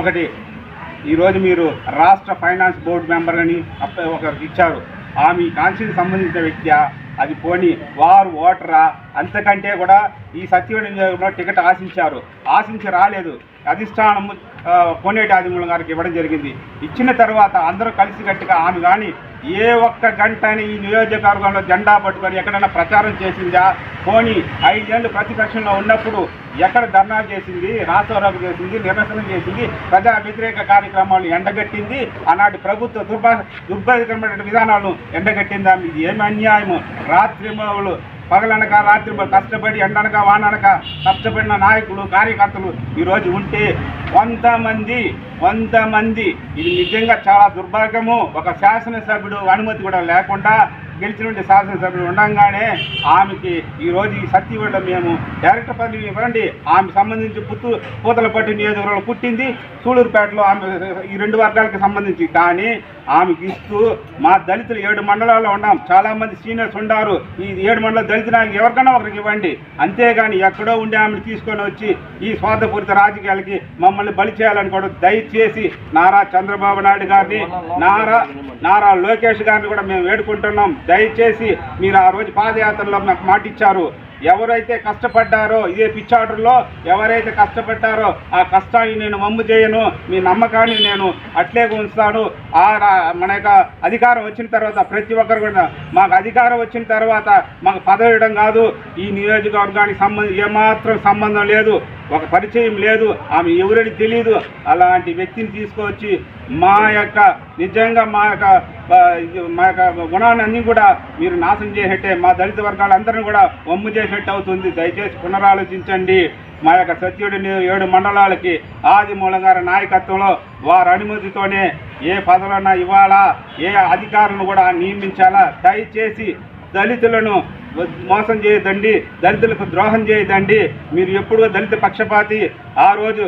ఒకటి. ఈరోజు మీరు రాష్ట్ర ఫైనాన్స్ బోర్డు మెంబర్ అని ఒకరికి ఇచ్చారు. ఆ మీ కాన్సీకి సంబంధించిన వ్యక్తి అది పోని వారు ఓటరా? అంతకంటే కూడా ఈ సత్యవేడి నియోజకవర్గంలో టికెట్ ఆశించారు. ఆశించి రాలేదు. అధిష్టానము ఆ, కోనేటి ఆదిమూలం గారికి ఇవ్వడం జరిగింది. ఇచ్చిన తర్వాత అందరూ కలిసికట్టుగా ఆమె కానీ ఏ ఒక్క గంటని ఈ నియోజకవర్గంలో జెండా పట్టుకొని ఎక్కడైనా ప్రచారం చేసిందా? పోనీ ఐదేళ్ళు ప్రతిపక్షంలో ఉన్నప్పుడు ఎక్కడ ధర్నా చేసింది? రాష్ట్రసభ చేసింది? నిరసన చేసింది? ప్రజా వ్యతిరేక కార్యక్రమాలు ఎండగట్టింది? ఆనాటి ప్రభుత్వ దుర్భ దుర్భరకరమైన విధానాలను ఎండగట్టిందా? ఇది ఏమి అన్యాయము? రాత్రి పగలనక రాత్రి కష్టపడి ఎండనక వాననక కష్టపడిన నాయకులు కార్యకర్తలు ఈరోజు ఉంటే కొంతమంది కొంతమంది ఇది నిజంగా చాలా దుర్భాగ్యము. ఒక శాసనసభ్యుడు అనుమతి కూడా లేకుండా గెలిచినటువంటి శాసనసభ్యులు ఉండగానే ఆమెకి ఈరోజు ఈ సత్యవేడ మేము డైరెక్టర్ పదవి ఇవ్వండి ఆమె సంబంధించి పుత్తూ పూతలపట్టి నియోజకవర్గంలో పుట్టింది. సూళూరుపేటలో ఆమె ఈ రెండు వర్గాలకు సంబంధించి. కానీ ఆమెకి ఇస్తూ మా దళితులు ఏడు మండలాల్లో ఉన్నాం. చాలామంది సీనియర్స్ ఉండారు. ఈ ఏడు మండల దళిత నాయకులు ఎవరికైనా ఒకరికి ఇవ్వండి. అంతేగాని ఎక్కడో ఉండి ఆమెను తీసుకొని వచ్చి ఈ స్వార్థపూరిత రాజకీయాలకి మమ్మల్ని బలి చేయాలనుకోవడం దయచేసి నారా చంద్రబాబు నాయుడు గారిని నారా నారా లోకేష్ గారిని కూడా మేము వేడుకుంటున్నాం. దయచేసి మీరు ఆ రోజు పాదయాత్రలో నాకు మాట ఇచ్చారు ఎవరైతే కష్టపడ్డారో ఇదే పిచ్చాటర్లో ఎవరైతే కష్టపడ్డారో ఆ కష్టాన్ని నేను మమ్ము చేయను మీ నమ్మకాన్ని నేను అట్లే ఉంచుతాను. ఆ మన యొక్క అధికారం వచ్చిన తర్వాత ప్రతి ఒక్కరు కూడా మాకు అధికారం వచ్చిన తర్వాత మాకు పదవి ఇవ్వడం కాదు. ఈ నియోజకవర్గానికి సంబంధం ఏమాత్రం సంబంధం లేదు. ఒక పరిచయం లేదు ఆమె ఎవరని తెలియదు అలాంటి వ్యక్తిని తీసుకొచ్చి మా యొక్క నిజంగా మా యొక్క మా యొక్క గుణాన్ని కూడా మీరు నాశనం చేసేట్టే మా దళిత వర్గాలందరినీ కూడా వమ్ము చేసినట్టు అవుతుంది. దయచేసి పునరాలోచించండి. మా యొక్క సత్యుడిని ఏడు మండలాలకి ఆది మూలంగారి నాయకత్వంలో వారి అనుమతితోనే ఏ పదవులన్నా ఇవ్వాలా? ఏ అధికారులను కూడా నియమించాలా? దయచేసి దళితులను మోసం చేయదండి దళితులకు ద్రోహం చేయదండి. మీరు ఎప్పుడు దళిత పక్షపాతి. ఆ రోజు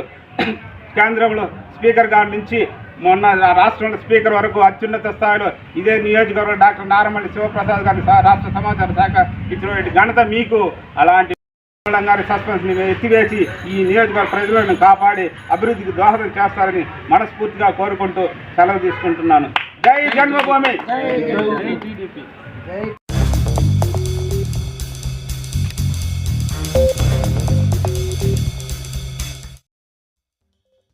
కేంద్రంలో స్పీకర్ గారి నుంచి మొన్న రాష్ట్రంలో స్పీకర్ వరకు అత్యున్నత స్థాయిలో ఇదే నియోజకవర్గం డాక్టర్ నారమల్లి శివప్రసాద్ గారి రాష్ట్ర సమాచార శాఖ ఇచ్చినటువంటి ఘనత మీకు. అలాంటి గారి సస్పెన్స్ని ఎత్తివేసి ఈ నియోజకవర్గ ప్రజలను కాపాడి అభివృద్ధికి దోహదం చేస్తారని మనస్ఫూర్తిగా కోరుకుంటూ సెలవు తీసుకుంటున్నాను. జై జన్మభూమి!